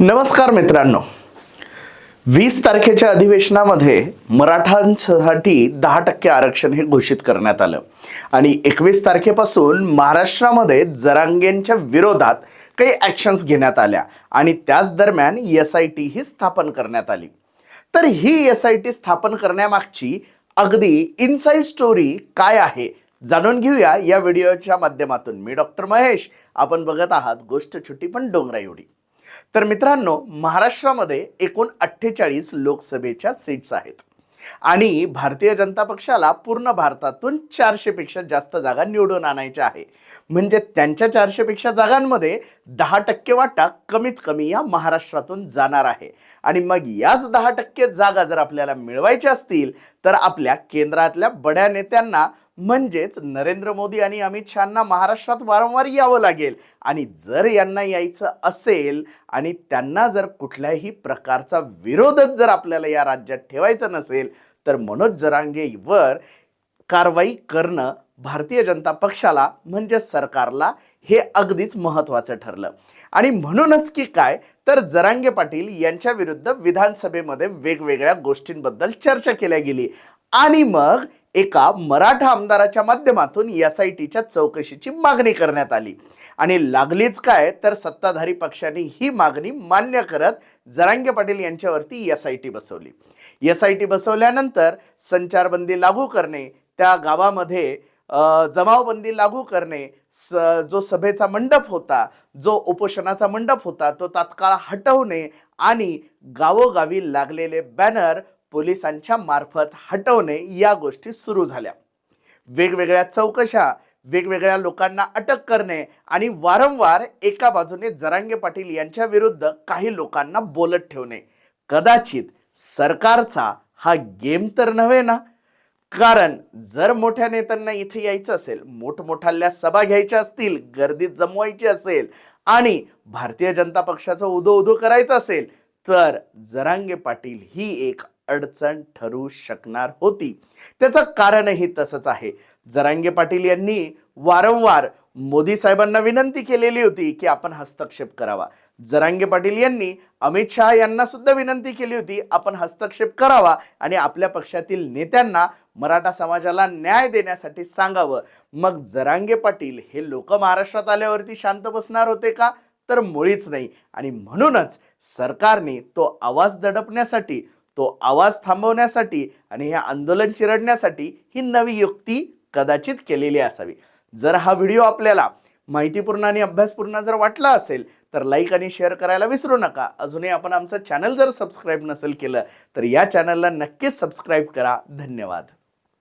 नमस्कार मित्रांनो. वीस तारखेच्या अधिवेशनामध्ये मराठांसाठी दहा टक्के आरक्षण हे घोषित करण्यात आलं. आणि एकवीस तारखेपासून महाराष्ट्रामध्ये जरांगेंच्या विरोधात काही ॲक्शन्स घेण्यात आल्या आणि त्याच दरम्यान एस आय टी ही स्थापन करण्यात आली. तर ही एस आय टी स्थापन करण्यामागची अगदी इनसाईड स्टोरी काय आहे जाणून घेऊया या व्हिडिओच्या माध्यमातून. मी डॉक्टर महेश. आपण बघत आहात गोष्ट छोटी पण डोंगरा एवढी तर मित्रांनो महाराष्ट्रामध्ये एकूण अठ्ठेचाळीस लोकसभेच्या सीट्स आहेत. आणि भारतीय जनता पक्षाला पूर्ण भारतातून चारशेपेक्षा जास्त जागा निवडून आणायच्या आहे. म्हणजे त्यांच्या चारशेपेक्षा जागांमध्ये दहा टक्के वाटा कमीत कमी या महाराष्ट्रातून जाणार आहे. आणि मग याच दहा टक्के जागा जर आपल्याला मिळवायच्या असतील तर आपल्या केंद्रातल्या बड्या नेत्यांना म्हणजेच नरेंद्र मोदी आणि अमित शहांना महाराष्ट्रात वारंवार यावं लागेल. आणि जर यांना यायचं असेल आणि त्यांना जर कुठल्याही प्रकारचा विरोधच जर आपल्याला या राज्यात ठेवायचं नसेल तर मनोज जरांगेवर कारवाई करणं भारतीय जनता पक्षाला म्हणजे सरकारला हे अगदीच महत्त्वाचं ठरलं. आणि म्हणूनच की काय तर जरांगे पाटील यांच्या विरुद्ध विधानसभेमध्ये वेगवेगळ्या गोष्टींबद्दल चर्चा केल्या गेली. आणि मग एका मराठा आमदाराच्या माध्यमातून एस आय टीच्या चौकशीची मागणी करण्यात आली. आणि लागलीच काय तर सत्ताधारी पक्षाने ही मागणी मान्य करत जरांगे पाटील यांच्यावरती एस आय टी बसवली. एस आय टी बसवल्यानंतर संचारबंदी लागू करणे त्या गावामध्ये जमावबंदी लागू करणे स जो सभेचा मंडप होता जो उपोषणाचा मंडप होता तो तात्काळ हटवणे आणि गावोगावी लागलेले बॅनर पोलिसांच्या मार्फत हटवणे या गोष्टी सुरू झाल्या. वेगवेगळ्या चौकशा वेगवेगळ्या लोकांना अटक करणे आणि वारंवार एका बाजूने जरांगे पाटील यांच्या विरुद्ध काही लोकांना बोलत ठेवणे. कदाचित सरकारचा हा गेम तर नव्हे ना? कारण जर मोठ्या नेत्यांना इथे यायचं असेल मोठमोठ्या सभा घ्यायच्या असतील गर्दीत जमवायची असेल आणि भारतीय जनता पक्षाचं उदो उदो करायचं असेल तर जरांगे पाटील ही एक अडचण ठरू शकणार होती. त्याचं कारणही तसंच आहे. जरांगे पाटील यांनी वारंवार मोदी साहेबांना विनंती केलेली होती की आपण हस्तक्षेप करावा. जरांगे पाटील यांनी अमित शहा यांना सुद्धा विनंती केली होती आपण हस्तक्षेप करावा आणि आपल्या पक्षातील नेत्यांना मराठा समाजाला न्याय देण्यासाठी सांगावं. मग जरांगे पाटील हे लोक महाराष्ट्रात आल्यावरती शांत बसणार होते का? तर मुळीच नाही. आणि म्हणूनच सरकारने तो आवाज दडपण्यासाठी तो आवाज थांबवण्यासाठी आणि हे आंदोलन चिरडण्यासाठी ही नवी युक्ती कदाचित केलेली असावी. जर हा व्हिडिओ आपल्याला माहितीपूर्ण आणि अभ्यासपूर्ण जर वाटला असेल तर लाईक आणि शेअर करायला विसरू नका. अजूनही आपण आमचं चॅनल जर सबस्क्राईब नसेल केलं तर या चॅनलला नक्कीच सबस्क्राईब करा. धन्यवाद.